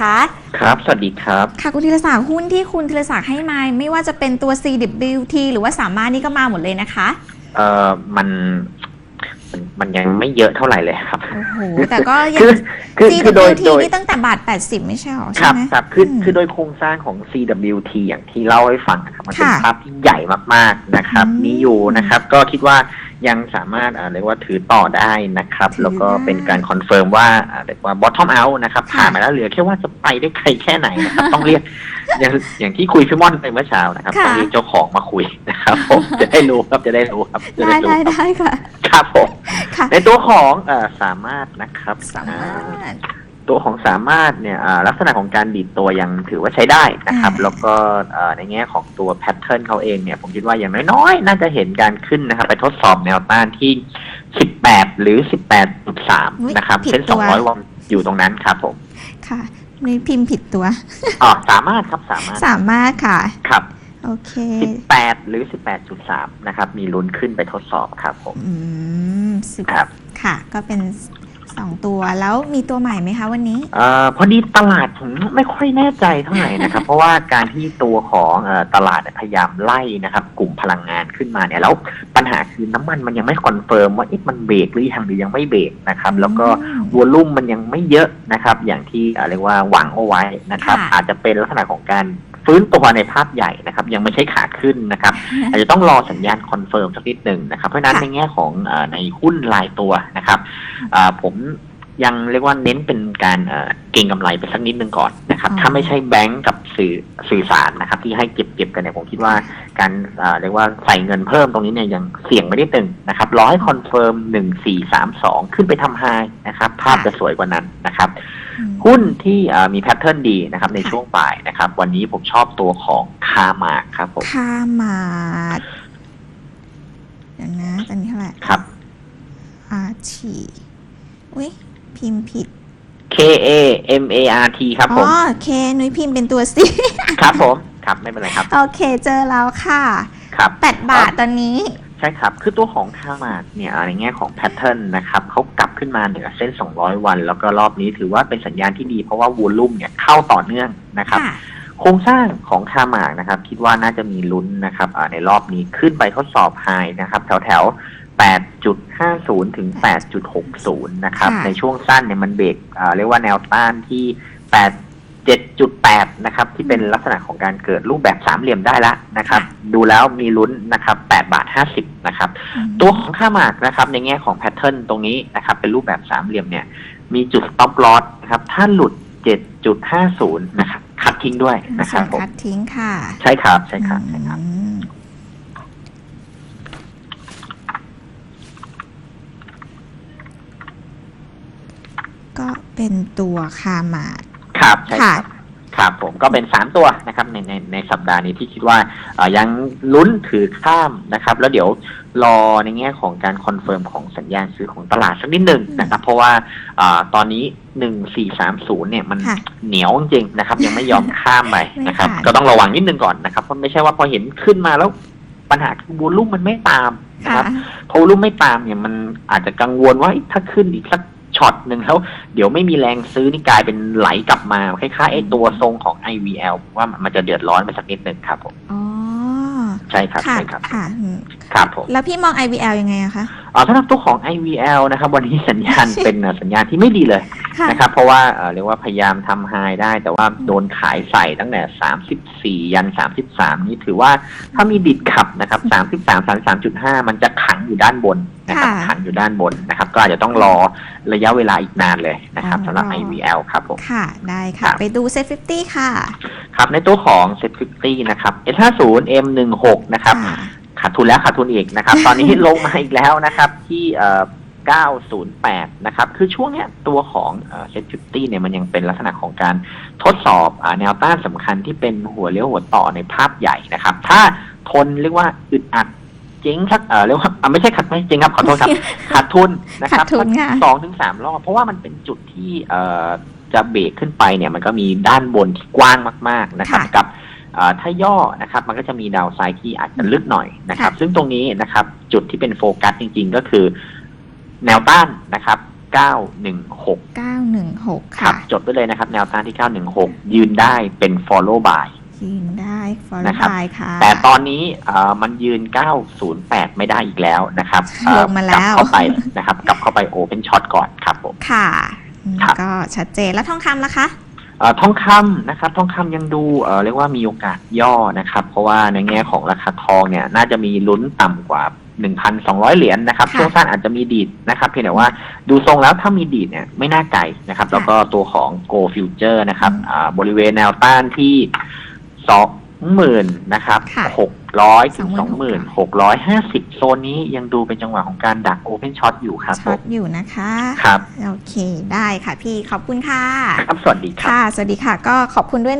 คะครับ สวัสดีครับ ค่ะคุณธีรศักดิ์หุ้นที่คุณธีรศักดิ์ให้มาไม่ว่าจะเป็นตัว CWT หรือว่าสามารถนี่ก็มาหมดเลยนะคะเอ่อมันมันมันยังไม่เยอะเท่าไหร่เลยครับ โอ้โหแต่ก็ยัคืงอคือคือโดย CWT โดย นี่ตั้งแต่บาท 80 ไม่ใช่หรอคใช่รับไหม ครับคืออืมคือโดยโครงสร้างของ CWT อย่างที่เล่าให้ฟังนะครับมันเป็นค่ะภาพที่ใหญ่มากๆนะครับ อืม มีอยู่นะครับ ก็คิดว่า ยังสามารถอ่าเรียกว่าถือต่อได้นะครับถือแล้วก็ได้เป็นการคอนเฟิร์มว่าอ่าเรียกว่า bottom out นะครับค่ะผ่านมาแล้วเหลือแค่ว่าจะไปได้ไกลแค่ไหนนะครับต้องเรียกอย่างอย่างที่คุยพี่ม่อนไปเมื่อเช้านะครับค่ะต้องเรียกเจ้าของมาคุยนะครับผมจะได้รู้ครับจะได้รู้ครับจะได้ได้รู้ได้ครับได้ค่ะครับผมค่ะในตัวของเออสามารถนะครับสามารถอ่า ตัวของสามารถเนี่ยอ่าลักษณะของการดีดตัวยังถือว่าใช้ได้นะครับอ่าแล้วก็เอ่อในแง่ของตัวแพทเทิร์นเขาเองเนี่ยผมคิดว่าอย่างน้อยๆ น่าจะเห็นการขึ้นนะครับ ไปทดสอบแนวต้านที่ 18 หรือ 18.3 นะครับเส้น 200 วันอยู่ตรงนั้นครับผมค่ะนี่พิมพ์ผิดตัวอ๋อสามารถครับสามารถสามารถค่ะครับโอเค18หรือ18.3นะครับ มีลุ้นขึ้นไปทดสอบครับผม อืมสิบครับ ค่ะ ก็เป็น สองตัว แล้วมีตัวใหม่ไหมคะวันนี้ เอ่อพอดีตลาดผมไม่ค่อยแน่ใจเท่าไหร่นะครับ เพราะว่าการที่ตัวของเอ่อตลาดเนี่ยพยายามไล่นะครับ กลุ่มพลังงานขึ้นมาเนี่ยแล้วปัญหาคือน้ำมันมันยังไม่คอนเฟิร์มว่าเอ๊ะมันเบรกหรือยังหรือยังไม่เบรกนะครับ แล้วก็อืม วอลลุ่มมันยังไม่เยอะนะครับ อย่างที่เอ่อเรียกว่าหวังเอาไว้นะครับ ค่ะ อาจจะเป็นลักษณะของการ ฟื้นตัวในภาพใหญ่นะครับ ยังไม่ใช่ขาขึ้นนะครับ อาจจะต้องรอสัญญาณคอนเฟิร์มสักนิดหนึ่งนะครับ เพราะฉะนั้นค่ะในแง่ของเออในหุ้นรายตัวนะครับเอ่อผมยังเรียกว่าเน้นเป็นการเอ่อเก็งกำไรไปสักนิดหนึ่งก่อนนะครับอ๋อถ้าไม่ใช่แบงก์กับสื่อสื่อสารนะครับ ที่ให้เก็บเก็บกันเนี่ยผมคิดว่าการเอ่อเรียกว่าใส่เงินเพิ่มตรงนี้เนี่ยยังเสี่ยงไม่ได้ตึงนะครับรอให้คอนเฟิร์มหนึ่งสี่สามสองขึ้นไปทำไฮนะครับ ภาพจะสวยกว่านั้นนะครับอืม หุ้นที่เอ่อมีแพทเทิร์นดีนะครับในค่ะช่วงบ่ายนะครับ วันนี้ผมชอบตัวของคามาครับผมค่ามาดเดี๋ยวนะตอนนี้เท่าไหร่ครับอาชีอุ้ยพิมพ์ผิด K A M A R T ครับผอ๋มอโอเคนุ้ยพิมพ์เป็นตัว C ครับผม ครับ ไม่เป็นไรครับ โอเค เจอแล้วค่ะ ครับแปดบาทตอนนี้ ใช่ครับ คือตัวของคามาดเนี่ยในแง่ของแพทเทิร์นนะครับเขากลับขึ้นมาเหนือเส้น 200 วัน แล้วก็รอบนี้ถือว่าเป็นสัญญาณที่ดี เพราะว่าวอลลุ่มเนี่ยเข้าต่อเนื่องนะครับค่ะโครงสร้างของคามาดนะครับ คิดว่าน่าจะมีลุ้นนะครับอ่าในรอบนี้ขึ้นไปทดสอบไฮนะครับแถวแถวๆ8.50 ถึง 8.60 นะครับค่ะในช่วงสั้นเนี่ยมันเบรกอ่าเรียกว่าแนวต้านที่ 8 7.8 นะครับ ที่เป็นลักษณะของการเกิดรูปแบบสามเหลี่ยมได้แล้วนะครับ ดูแล้วมีลุ้นนะครับ8บาท50 นะครับอืมตัวของค่าหมากนะครับ ในแง่ของแพทเทิร์นตรงนี้นะครับ เป็นรูปแบบสามเหลี่ยมเนี่ย มีจุด stop loss นะครับ ถ้าหลุด 7.50 นะครับ คัดทิ้งด้วยนะคส่รัวบนผมคัดทิ้งค่ะ ใช่ครับ ใช่ครับใช่ครับอืมก็เป็นตัวคามาด ครับใช่คค่ะ รับครับผมก็เป็นสามตัวนะครับในในในสัปดาห์นี้ที่คิดว่าเอ่อยังลุ้นถือข้ามนะครับ แล้วเดี๋ยวรอในแง่ของการคอนเฟิร์มของสัญญาณซื้อของตลาดสักนิดหนึ่งนะครับ เพราะว่าเอ่อตอนนี้หนึ่งสี่สามศูนย์เนี่ยมันค่ะเหนียวจริงๆนะครับ ยังไม่ยอมข้ามไปนะครับ ไม่ผ่านก็ต้องระวังนิดนึงก่อนนะครับเพราะไม่ใช่ว่าพอเห็นขึ้นมาแล้วปัญหาคือบูลุ่มมันไม่ตามนะคค่ะ รับ พอวอลุ่มไม่ตามเนี่ยมันอาจจะกังวลว่าเอ๊ะถ้าขึ้นอีกสัก ช็อตหนึ่งแล้วเดี๋ยวไม่มีแรงซื้อนี่กลายเป็นไหลกลับมาคล้ายๆไอ้ตัวทรงของ IVL ผมว่ามันจะเดือดร้อนไปสักนิดหนึ่งครับผมอ๋อใช่ครับค่ะใช่ครับค่ะอืมครับผมแล้วพี่มอง IVL ยังไงอะคะเอ่อ สำหรับตัวของ IVL นะครับวันนี้สัญญาณเป็นเอ่อสัญญาณที่ไม่ดีเลยค่ะ นะครับเพราะว่าเอ่อเรียกว่าพยายามทำไฮได้ แต่ว่าโดนขายใส่ตั้งแต่ 34 ยัน 33 นี้ถือว่าถ้ามีดิดขับนะครับ33 33.5 มันจะขังอยู่ด้านบนนะครับค่ะ ขังอยู่ด้านบนนะครับก็อาจจะต้องรอระยะเวลาอีกนานเลยนะครับอ๋อสำหรับ IVL ครับผม ค่ะ ได้คค่ะรับไปดูเซ็ต50ค่ะ ครับในตัวของ Set 50นะครับ S50 M16 นะครับ ค่ะ ขาดทุนแล้วขาดทุนอีกนะครับ ตอนนี้ลงมาอีกแล้วนะครับที่เอ่อ908 นะครับ คือช่วงเนี้ยตัวของเซ็ตฟิฟตี้เนี่ยมันยังเป็นลักษณะของการทดสอบอาแนวต้านสำคัญที่เป็นหัวเลี้ยวหัวต่อในภาพใหญ่นะครับ ถ้าทนเรียกว่าอึดอัดเจ๊งสักเอ่อเรียกว่าอะไม่ใช่ขัดไม่เจ๊งครับ ขอโทษครับ ขาดทุนนะครับขาดทุนค่ะสองถึงสามรอบ เพราะว่ามันเป็นจุดที่เอ่อจะเบรกขึ้นไปเนี่ยมันก็มีด้านบนที่กว้างมาก ๆ นะครับค่ะกับเอ่อ ถ้าย่อนะครับมันก็จะมีดาวไซด์ที่อาจจะลึกหน่อยนะครับค่ะซึ่งตรงนี้นะครับจุดที่เป็นโฟกัสจริง ๆ ก็คือ แนวต้านนะครับ 916 916ครัค่ะบจดไว้เลยนะครับ แนวต้านที่ 916 ยืนได้เป็น follow by ยืนได้ follow นะครับ by ค่ะ แต่ตอนนี้เอ่อมันยืน 908 ไม่ได้อีกแล้วนะครับเอ่อลงมาแล้วกลับเข้าไปนะครับกลับเข้าไป open shot ก่อนครับผม ค่ะอืมครับก็ชัดเจนแล้วทองคำล่ะคะเอ่อทองคำนะครับ ทองคำยังดูเอ่อเรียกว่ามีโอกาสย่อนะครับ เพราะว่าในแง่ของราคาทองเนี่ย น่าจะมีลุ้นต่ำกว่า 1,200 เหรียญนะครับ ค่ะช่วงสั้นอาจจะมีดีดนะครับ เพียงแต่ว่าดูทรงแล้วถ้ามีดีดเนี่ยไม่น่าไกลนะครับ ค่ะแล้วก็ตัวของ Go Future นะครับอืมอ่าบริเวณแนวต้านที่สองหมื่นนะครับค่ะหก ร้อยถึงสองหมื่น26,000หกร้อยห้าสิบโซนนี้ยังดูเป็นจังหวะของการดัก Open Shot อยู่ครับผช็อตมอยู่นะคะครับ โอเคได้ค่ะพี่ขอบคุณค่ะ ครับ สวัสดีครับค่ะ สวัสดีค่ะ ก็ขอบคุณด้วยนะคะ